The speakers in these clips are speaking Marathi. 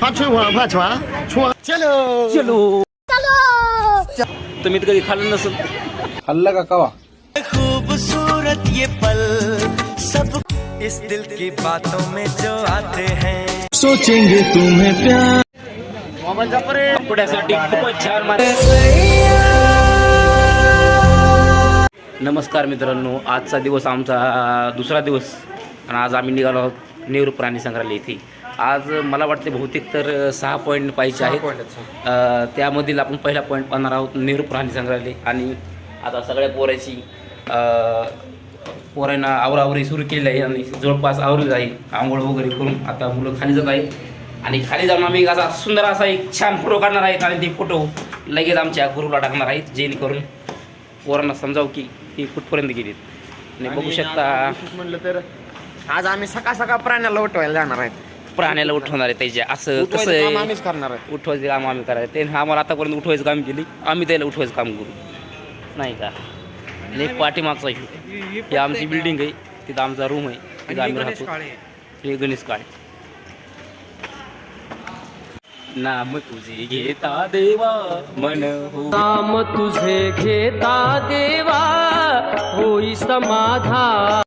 पाचवा चलो. चलो. चलो। तुम्ही कधी खाल्लं नसत खाल्लं का कवा? खूबसूरत ये पल सब इस दिल की बातों में जो आते हैं। सोचेंगे तुम्हें प्यार। मोहम्मद पुढ्यासाठी छान नमस्कार मित्रांनो आजचा दिवस आमचा दुसरा दिवस. आणि आज आम्ही निघालो आहोत नेहरू प्राणी संग्रहालय इथे. आज मला वाटते बहुतेक तर सहा पॉईंट पाहिजे आहेत. त्यामधील आपण पहिला पॉईंट पाहणार आहोत नेहरू प्राणी संग्रहालय. आणि आता सगळ्या पोराची पोरांना आवरावरी सुरू केली आहे आणि जवळपास आवरली जाईल आंघोळ वगैरे करून आता मुलं खाली जात आहेत. आणि खाली जाऊन आम्ही असा सुंदर असा एक छान फोटो काढणार आहेत आणि ते फोटो लगेच आमच्या गुरुला टाकणार आहेत जेणेकरून पोरांना समजावं की ती कुठपर्यंत गेलीत. आणि बघू शकता म्हणलं तर आज आम्ही सकाळ सकाळ प्राण्याला उठवायला जाणार आहेत. प्राण्याला उठवणार आहे त्याच्या असं कसं उठवायचं काम आहे? आम्हीच करणार आहे. उठवायचं काम आम्ही करायचं. ते आम्हाला आतापर्यंत उठवायचं काम केली. आम्ही त्याला उठवायचं काम करू. नाही का? आणि एक पाठीमागचा आहे. ही आमची बिल्डिंग आहे. तिथं आमचा रूम आहे. तिथं आम्ही राहतो. हे गणेश काळे. नाम तुझे घेता देवा. मन हो नाम तुझे घेता देवा. होई समाधा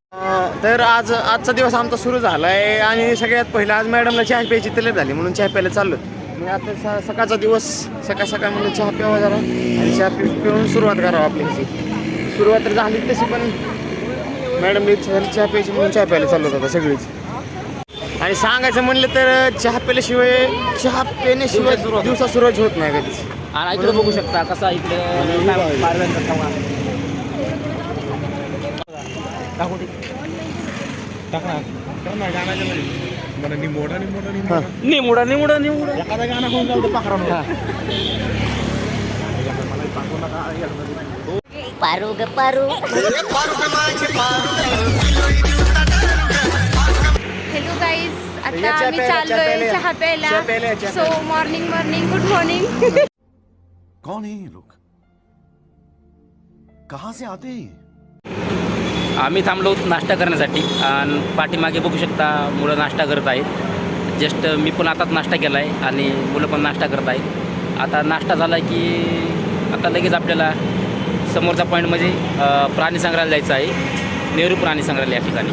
तर आज आजचा दिवस आमचा सुरू झाला आहे आणि सगळ्यात पहिला आज मॅडमला चहा प्यायची तलप झाली म्हणून चहा प्यायला चाललो मी आता स- सकाळचा दिवस सकाळ सकाळ म्हणून चहा प्यावा जरा. आणि चहा पि पिऊन सुरुवात करावं आपली ह्याची. सुरुवात तर झाली तशी पण मॅडम चहा चहा प्यायची म्हणून चहा प्यायला चाललो होता सगळीच. आणि सांगायचं म्हणलं तर चहा प्यायल्याशिवाय चहा पिण्याशिवाय दिवसा सुरुवात होत नाही कधीच. आणि इकडे बघू शकता कसा इकडे पारव्यांचा निमुडा निमुडा निमुडा. पारू ग पारू हॅलो गाईज आता आम्ही चाललोय. चहा चहा प्यायला, so. Morning morning good morning कौन है ये लोग? कहां से आते हैं ये? आम्ही थांबलो नाश्ता करण्यासाठी. आणि पाठीमागे बघू शकता मुलं नाश्ता करत आहेत. जस्ट मी पण आताच नाश्ता केला आहे आणि मुलं पण नाश्ता करत आहेत. आता नाश्ता झाला की आता लगेच आपल्याला समोरचा पॉईंट म्हणजे प्राणी संग्रहालय जायचं आहे. नेहरू प्राणी संग्रहालय या ठिकाणी.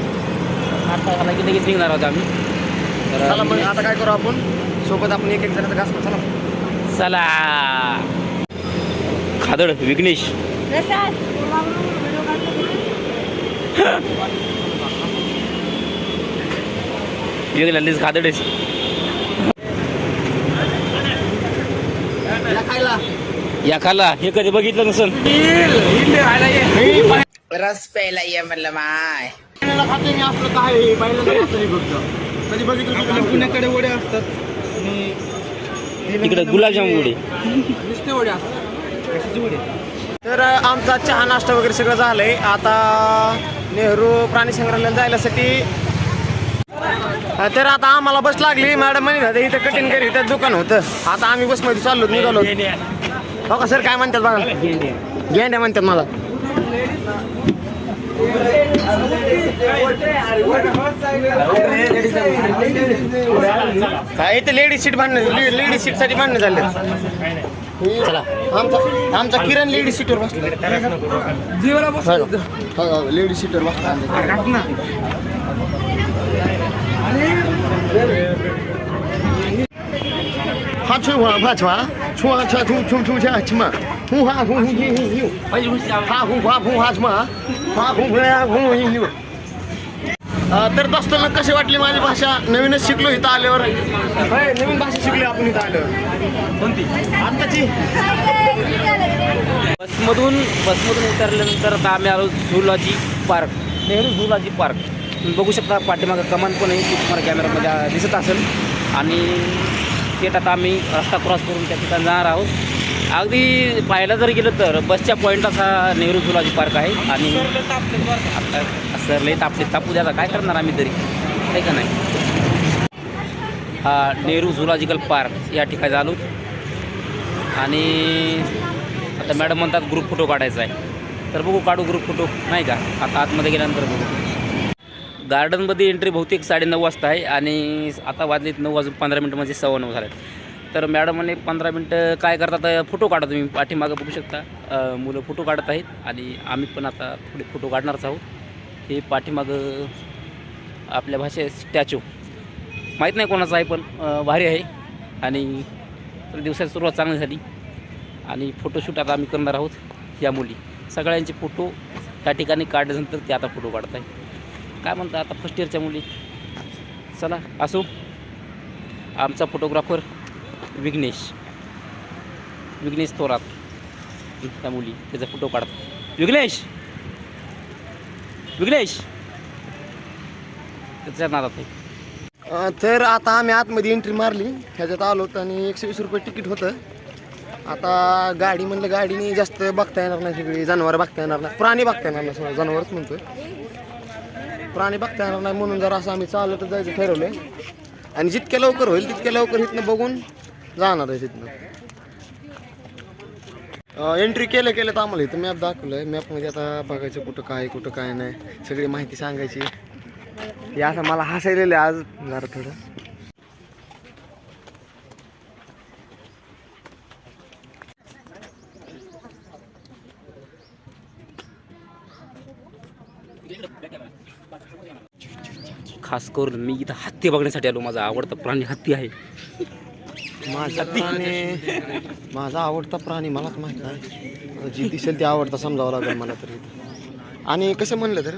नाश्ता झाला की लगेच निघणार आहोत आम्ही. चला मग तर आता काय करू आपण? सोबत आपण एक एक जणांचा घास. चला. चला. खादड विघ्नेश. वेगळ्यालीच खादडच या खाला. हे कधी बघितलं नसल. रस प्यायला ये म्हणलं माय. खाते मी आपलं काय खातो फक्त. कधी बघितलं? पुण्याकडे वडे असतात. आणि तिकडे गुलाबजाम उडे नुसते वडे असतात. वडे? तर आमचा चहा नाश्ता वगैरे सगळं झालंय. आता नेहरू प्राणी संग्रहालयाला जायलासाठी. तर आता आम्हाला बस लागली. मॅडम म्हणे इथं कटिंग करी इथं दुकान होतं. आता आम्ही बसमध्ये चाललो निघालो. हो का सर काय म्हणतात बघा. गेंड्या म्हणतात मला. काय इथे लेडीज सीट भांडणं लेडीज सीटसाठी भांडणं झाले चला. आमचा आमचा किरण लेडीज सीटवर बसला. लेडीज सीटवर बसला हा हुआ भा छुआ छुआ छुआ छू छू छू छा छमा हु हा. हु हु हि हि हि हा हु. हा छमा हा हु हा हु हि. तर दोस्तांना कशी वाटली माझी भाषा? नवीनच शिकलो इथं आल्यावर. होय, नवीन भाषा शिकली आपण इथं आल्यावर. कोणती? आत्ताची. बसमधून बसमधून उतरल्यानंतर आता आम्ही आलो zoology park. Nehru zoology park. तुम्ही बघू शकता पाठीमागं कमान पण आहे ती तुम्हाला कॅमेरामध्ये दिसत असेल. आणि थेट आता आम्ही रस्ता क्रॉस करून त्या ठिकाणी जाणार आहोत. अगदी पाहायला जर गेलं तर बसच्या पॉईंटलाच हा नेहरू झुलॉजी पार्क आहे आणि आता सर तापले तापू द्या आता काय करणार आम्ही तरी? आहे का नाही? हा नेहरू झुलॉजिकल पार्क या ठिकाणी आलो. आणि आता मॅडम म्हणतात ग्रुप फोटो काढायचा आहे. तर बघू काढू ग्रुप फोटो नाही का? आता आतमध्ये गेल्यानंतर बघू. गार्डनमध्ये एंट्री बहुतेक साडेनऊ वाजता आहे आणि आता वाजलेत नऊ वाजून पंधरा मिनटं म्हणजे सव्वा नऊ झाल्यात तर मॅडमने पंधरा मिनटं काय करतात फोटो काढा तुम्ही पाठीमागं बघू शकता. मुलं फोटो काढत आहेत आणि आम्ही पण आता थोडे फोटो काढणारच आहोत. हे पाठीमागं आपल्या भाषेत स्टॅच्यू. माहीत नाही कोणाचं आहे पण भारी आहे. आणि तर दिवसाची सुरुवात चांगली झाली. आणि फोटोशूट आता आम्ही करणार आहोत या मुली. सगळ्यांचे फोटो त्या ठिकाणी काढल्यानंतर ते आता फोटो काढत आहे काय म्हणता आता फर्स्ट इयरच्या मुली? चला असो. आमचा फोटोग्राफर विघ्नेश. विघ्नेश थोरात. त्या मुली. त्याचा फोटो काढतात विघ्नेश! विघ्नेश! त्याच्या नादात आहे तर आता आम्ही आतमध्ये एंट्री मारली. ह्याच्यात आलो होतो आणि एकशे वीस रुपये तिकीट होतं. आता गाडी म्हणलं गाडीने जास्त बघता येणार नाही सगळी. जनावरं बघता येणार नाही. प्राणी बघता येणार नाही. सगळं जनावरच म्हणतोय. प्राणी बघता येणार नाही म्हणून जर असं आम्ही चालत जायचं ठरवलं आणि जितक्या लवकर होईल तितक्या लवकर इथनं बघून जाणार आहे तिथनं. एंट्री केलं केलं तर आम्हाला इथं मॅप दाखवलं आहे मॅपमध्ये आता बघायचं कुठं काय कुठं काय नाही. सगळी माहिती सांगायची. हे असं मला हसायलेलं आहे आज. जरा थोडं. खास करून मी इथं हत्ती बघण्यासाठी आलो. माझा आवडता प्राणी हत्ती आहे. माझा प्राणी माझा आवडता प्राणी मलाच माहीत नाही. जी दिसेल ते आवडता समजावं लागेल मला तरी. आणि कसं म्हणलं तर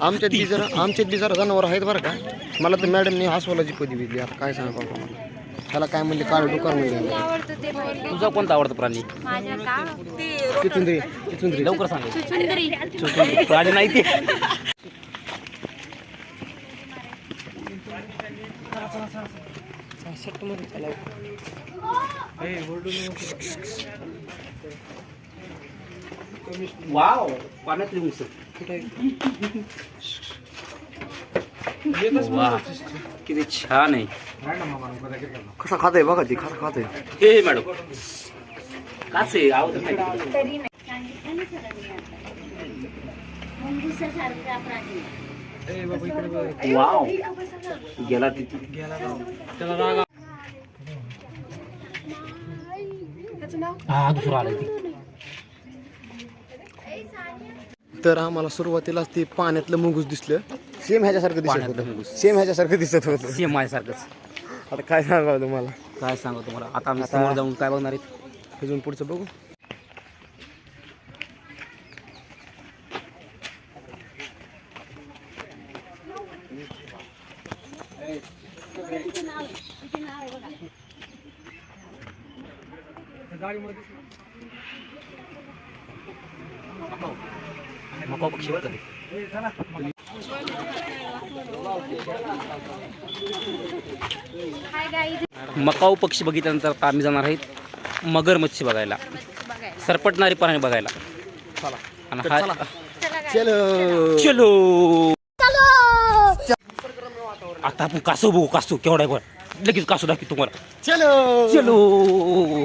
आमच्यात बी जरा आमच्यात बी जरा जनावर आहेत बरं का. मला तर मॅडमने हसवालाची पदवी दिली. आता काय सांगा मला. त्याला काय म्हणले काळ डुकार म्हणले आवडतं ते पहिले तुझा कोणता आवडता प्राणी? माझ्या का चिचुंद्री चिचुंद्री लवकर सांग प्राणी नाही ते. वाव पाण्यातली मुस वा किती छान आहे. कसा खातोय बघा ती कसा खातोय. हे हे मॅडम. काच आहे आवडत नाही. वाव गेला तिथे हा दुसरा तर आम्हाला सुरुवातीलाच ते पाण्यातलं मुंगूस दिसलं. सेम ह्याच्यासारखं दिसत पाण्यातलं होतं. मुंगूस. सेम ह्याच्यासारखं दिसत होतं. सेम माझ्यासारखंच. आता काय सांगावं तुम्हाला? काय सांगू तुम्हाला? आता आम्ही समोर जाऊन काय बघणार आहेत? अजून पुढचं बघू मका पक्षी बरं का ते. हाय गाईज मकाऊ पक्षी बघितल्यानंतर आता आम्ही जाणार आहेत मगर मच्छी बघायला. सरपटणारी प्राणी बघायला. आणि हा चला. चलो. चलो. आता आपण कासव बघू कासव केवढा लगेच कासव दाखवी तुम्हाला. चलो. चलो.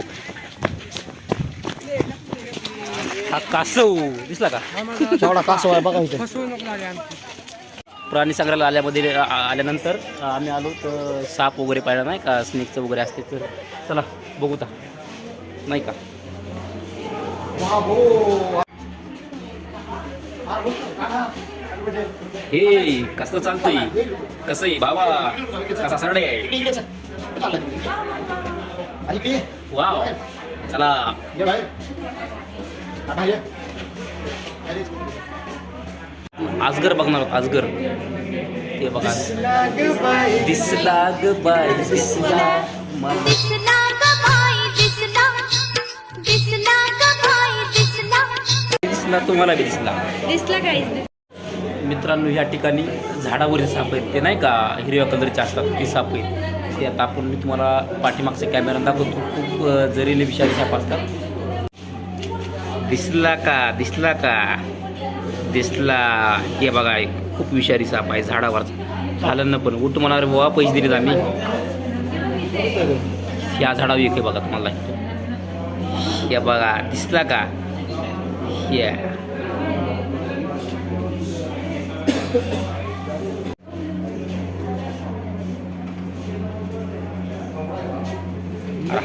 हा कासव. दिसला का? केवढा कासव आहे बघा इथे. प्राणी संग्रहालय आल्यामध्ये आ- आल्यानंतर आम्ही आलो तर साप वगैरे पाहिला नाही का? स्नेकचं वगैरे असते तर. चला बघू ता नाही का? हे कसं चालतंय? कसं आहे? बाबा कसा सरडे वाव चला. आजगर बघणार आजगर. ते बघा. दिसला ग बाय दिसला. दिसला तुम्हाला दिसला. दिसला गाईज मित्रांनो ह्या ठिकाणी झाडावरील साप आहेत. ते नाही का हिरव्या कलरचे असतात ते साप आहेत. ते आता आपण मी तुम्हाला पाठीमागच्या कॅमेरा दाखवतो. खूप जरीले विषारी साप असतात. दिसला का? दिसला का? दिसला. हे बघा खूप विषारी साप आहे झाडावर. झालं ना पण. उठ म्हणा बाबा पैसे दिलेत आम्ही. ह्या झाडावर एक हे बघा तुम्हाला हे बघा दिसला का? हे.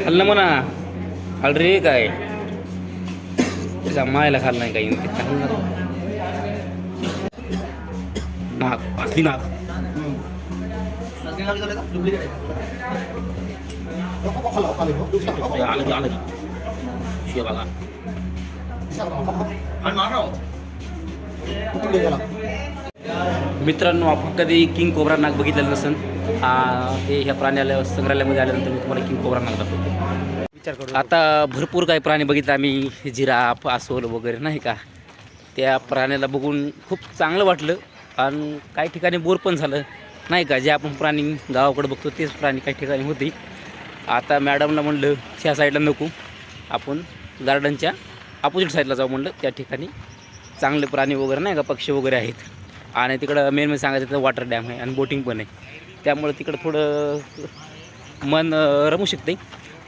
हल्लं म्हणा. हल रे काय? तुझ्या मायला नाही काही. ते नाक असली नाक. आलं आलं बघा मित्रांनो आपण कधी किंग कोबरा नाग बघितलेलं नसेल ते ह्या प्राण्यालय संग्रहालयामध्ये आल्यानंतर मी तुम्हाला किंग कोबरा नाग दाखवतो. विचार करू आता भरपूर काही प्राणी बघितले आम्ही जिराफ अस्वल वगैरे नाही का? त्या प्राण्याला बघून खूप चांगलं वाटलं आणि काही ठिकाणी बोर पण झालं. नाही का? जे आपण प्राणी गावाकडे बघतो तेच प्राणी काही ठिकाणी होते. आता मॅडमला म्हणलं ह्या साईडला नको. आपण गार्डनच्या अपोजिट साईडला जाऊ म्हणलं. त्या ठिकाणी चांगले प्राणी वगैरे नाही का? पक्षी वगैरे आहेत. आणि तिकडं मेन मेन सांगायचं तर वॉटर डॅम आहे आणि बोटिंग पण आहे. त्यामुळे तिकडं थोडं मन रमू शकते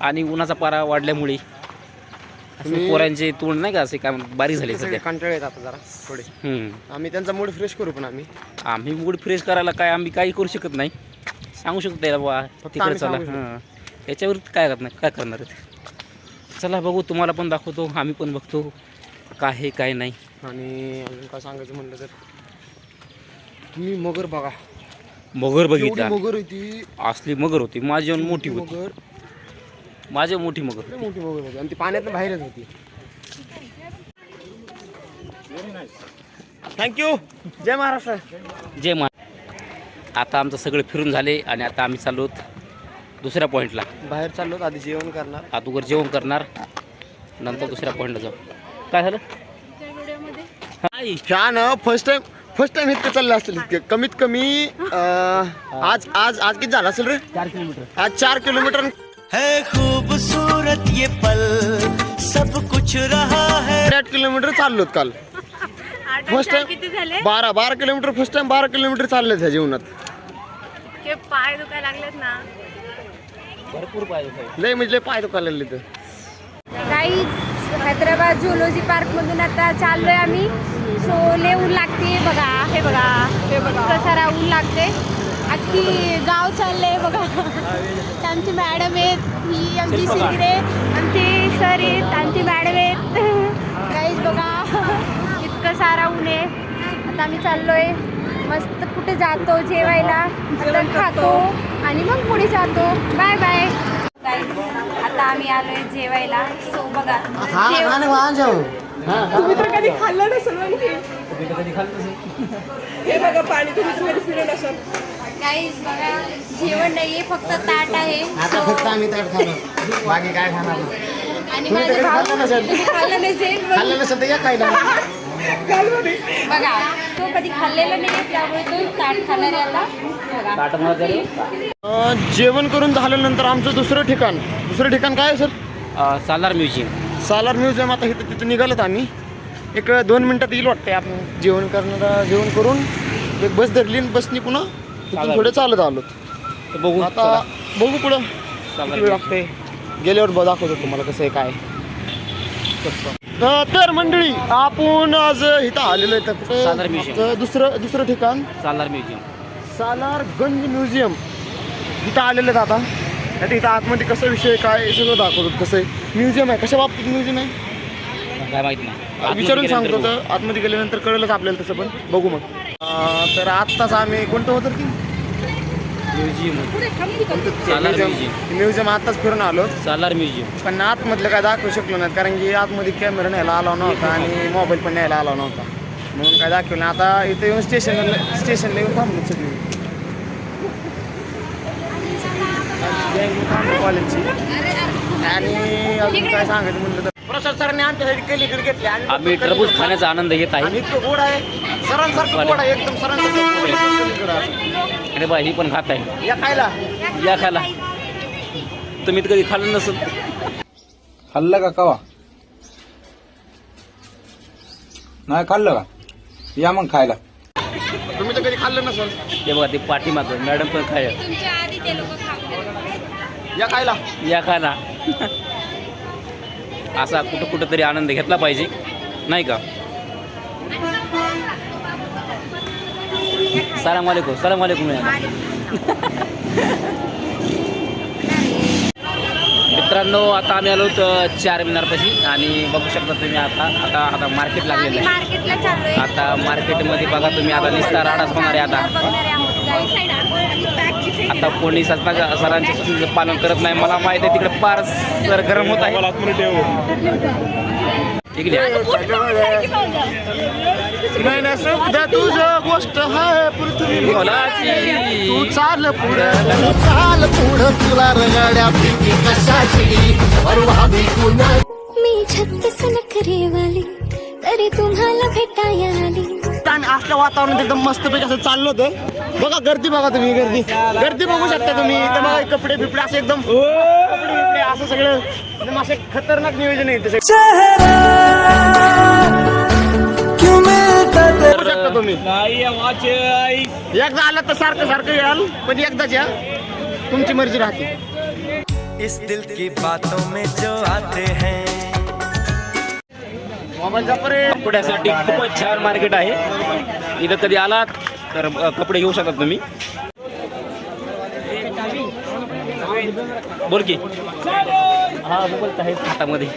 आणि उन्हाचा पारा वाढल्यामुळे तुम्ही- पोरांचे तोंड नाही का असे काय म्हणतात, बारीक झाले सगळे सध्या. कंटाळे येत आता जरा थोडे. हम्म. आम्ही त्यांचा मूड फ्रेश करू पण आम्ही. आम्ही मूड फ्रेश करायला काय आम्ही काही करू शकत नाही. सांगू शकतो त्याला बा तिकडे आम्ही चला. सांगू शकतो. हां. याच्यावर काय करणार काय करणार आहेत चला बघू तुम्हाला पण दाखवतो आम्ही पण बघतो काय आहे काय नाही. आणि अजून काय सांगायचं म्हणलं तर तुम्ही मगर बघा. मगर एवढी बघितला मगर होती. असली मगर होती माझी मोठी होती. मगर माझी मोठी मगर लय मोठी मगर होती. आणि ती पाण्यात बाहेरच होती. थँक्यू जय महाराष्ट्र. जय मा आता आमचं सगळं फिरून झाले आणि आता आम्ही चाललो दुसऱ्या पॉईंटला बाहेर चाललो आधी जेवण करणार. अगोदर जेवण करणार. नंतर दुसऱ्या पॉईंटला जाऊ. काय झालं? हाय. ह्या ना फर्स्ट टाइम फर्स्ट टाइम इतकं चाललं असेल इतकं. कमीत कमी अं, आज आज आज किती झालं असेल रे? चार किलोमीटर. आज चार किलोमीटर है खूबसूरत ये पल। सब कुछ रहा है। आठ किलोमीटर चाललो काल. फर्स्ट किती टाइम झाले? बारा बारा किलोमीटर फर्स्ट टाइम बारा किलोमीटर चालले त्या जीवनात. हे पाय दुखायला लागलेत ना. लय म्हणजे लय पाय दुखायला लागले तर काही हैदराबाद झुलॉजी पार्क मधून आता चाललोय आम्ही. सो लय ऊन लागते बघा हे बघा हे बघा. इतकं सारा ऊन लागते. अख्खी गाव चाललंय बघा. आमची मॅडम आहेत ही आमची शिंगडे आमचे सर आहेत आमची मॅडम आहेत. काहीच बघा इतकं सारा ऊन आहे. आता आम्ही चाललोय. मस्त कुठे जातो जेवायला? आता खातो आणि मग पुढे जातो. बाय बाय आता आम्ही आलोय जेवायला. सो बघा जेव- तुम्ही तर कधी खाल्लं नसेल म्हणजे? हे बघा पाणी तुम्ही तर कधी पिलं नसेल? काहीच बघा जेवण नाहीये फक्त ताट आहे. आता फक्त आम्ही तर खाणार. बाकी काय खाणार. आणि माझे भाऊ खाल्लं नसेल. खाल्लं नसेल तर या खायला. बघा तो कधी खाल्लेला नाही त्यामुळे तो ताट खाणार आहे आता. जेवण करून झाल्यानंतर आमचं दुसरं ठिकाण. दुसरं ठिकाण काय आहे sir? Salar museum. Salar museum आता इथं तिथं निघालत आम्ही. एक दोन मिनिटात येईल वाटते आपण जेवण करणार जेवण करून. एक बस धरली आणि बसनी पुन्हा तिथून थोडे चालत आलो. बघू. आता. बघू पुढं. किती वेळ लागते गेल्यावर ब- दाखवतो तुम्हाला कसं आहे काय तर- मंडळी आपण आज इथं आलेलो आहे तर कुठं? दुसरं दुसरं ठिकाण? सालार म्युझियम. सालार गंज म्युझियम. इथं आलेलं आहेत आता. आता इथं आतमध्ये कसं विषय काय सगळं दाखवतो कसं आहे. म्युझियम आहे. कशा बाबतीत म्युझियम आहे? काय माहीत नाही. विचारून सांगतो तर. आतमध्ये गेल्यानंतर कळेलच आपल्याला तसं पण. बघू मग. तर आत्ताच आम्ही कोणतं होतं की? Museum Salar museum. म्युझियम. आत्ताच फिरून आलो. सालार म्युझियम. पण आतमधलं काय दाखवू शकलो नाही कारण की आतमध्ये कॅमेरा न्यायला आला नव्हता आणि मोबाईल पण न्यायला आला नव्हता. म्हणून काय दाखवलं नाही. आता इथे येऊन स्टेशनला स्टेशनला येऊन थांबलो सगळी. कॉलेजची आणि अजून काय सांगायचं म्हणलं तर प्रसाद सरांनी आमच्यासाठी कलिकडे घेतले आणि आम्ही टरबूज खाण्याचा आनंद घेत आहे. आणि इतकं गोड आहे. सरांसारखं गोड आहे. एकदम सरांसारखं गोड आहे. कलिकडं असं. अरे बा ही पण खात आहे. या खायला. या खायला. तुम्ही तर कधी खाल्लं नसेल. खाल्लं का कवा? नाही खाल्लं का? या मग खायला. तुम्ही तर कधी खाल्लं नसेल. ते बघा ते पाठीमागं. मॅडम पण खाय तुमच्या आधी ते लोक खाऊ या खायला. या खायला. असा कुठं कुठं तरी आनंद घेतला पाहिजे नाही का? सलाम वालेकुम सलाम वालेकुम मित्रांनो आता आम्ही आलो चार मिनारपाशी आणि बघू शकता तुम्ही आता आता आता मार्केट लागलेलं आहे. आता मार्केटमध्ये बघा तुम्ही आता निस्ता राडाच होणार आहे आता. आता कोणी सजना सरांच्या सूचनेचं पालन करत नाही. मला माहिती आहे तिकडे पार सर गरम होत आहे. इकडे या. नाही नाही सुद्धा तुझं गोष्ट हाय पृथ्वी मोलाची. तू चाल पुढे चाल पुढं. तुला रगड्या भीती कशाची? मी छत्तीस नखरे वाली तरी तुम्हाला भेटाया आली. आणि असल्या वातावरणात एकदम मस्तपैकी असं चाललो होतं. बघा गर्दी बघा तुम्ही गर्दी. गर्दी बघू शकता तुम्ही. इथं बघा कपडे बिपडे असं एकदम कपडे बिपडे असं सगळं. एकदम असं खतरनाक नियोजन आहे. बघू शकता तुम्ही. एकदा आलं तर सारखं सारखं याल पण एकदाच या. तुमची मर्जी राहते. इस दिल की बातों में जो कपड्यासाठी खूपच छान मार्केट आहे. इथं कधी आलात तर कपडे घेऊ शकता तुम्ही. बोल की. हा हातामध्ये.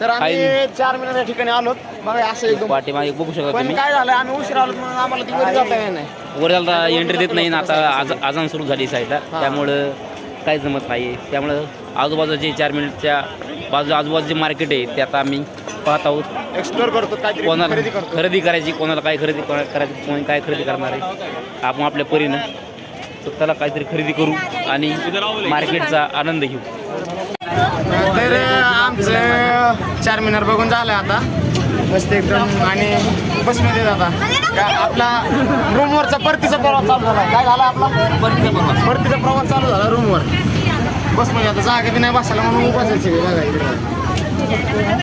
तर आम्ही चार मिनिट या ठिकाणी आलो. बघा असं एकदम. पाठीमागे बघू शकता पण तुम्ही. काय झालं आम्ही उशीर आलो म्हणून आम्हाला ती वर जाता येणार नाही. वर एंट्री देत नाही ना आता आज आजान सुरू झाली साईडला. त्यामुळं काय जमत नाही. त्यामुळं आजूबाजूचे चार मिनिटच्या बाजू आजूबाजूचे मार्केट आहे ते आता आम्ही पाहत आहोत. एक्सप्लोर करतो काहीतरी कोणाला खरेदी करायची कोणाला काय खरेदी कोणा- करायची कोणी काय खरेदी करणार आहे. आपण आपल्या परीनं स्वतःला काहीतरी खरेदी करू आणि मार्केटचा आनंद घेऊ. तर आमचं चार मिनार बघून झालं आता. मस्त एकदम आणि बसमध्ये जाता. का- आपला रूमवरचा परतीचा प्रवास चालू झाला. काय झाला आपला? परतीचा प्रवास. चालू झाला रूमवर बसमध्ये आता जागा बी नाही बसायला म्हणून सगळे बघा इकडे.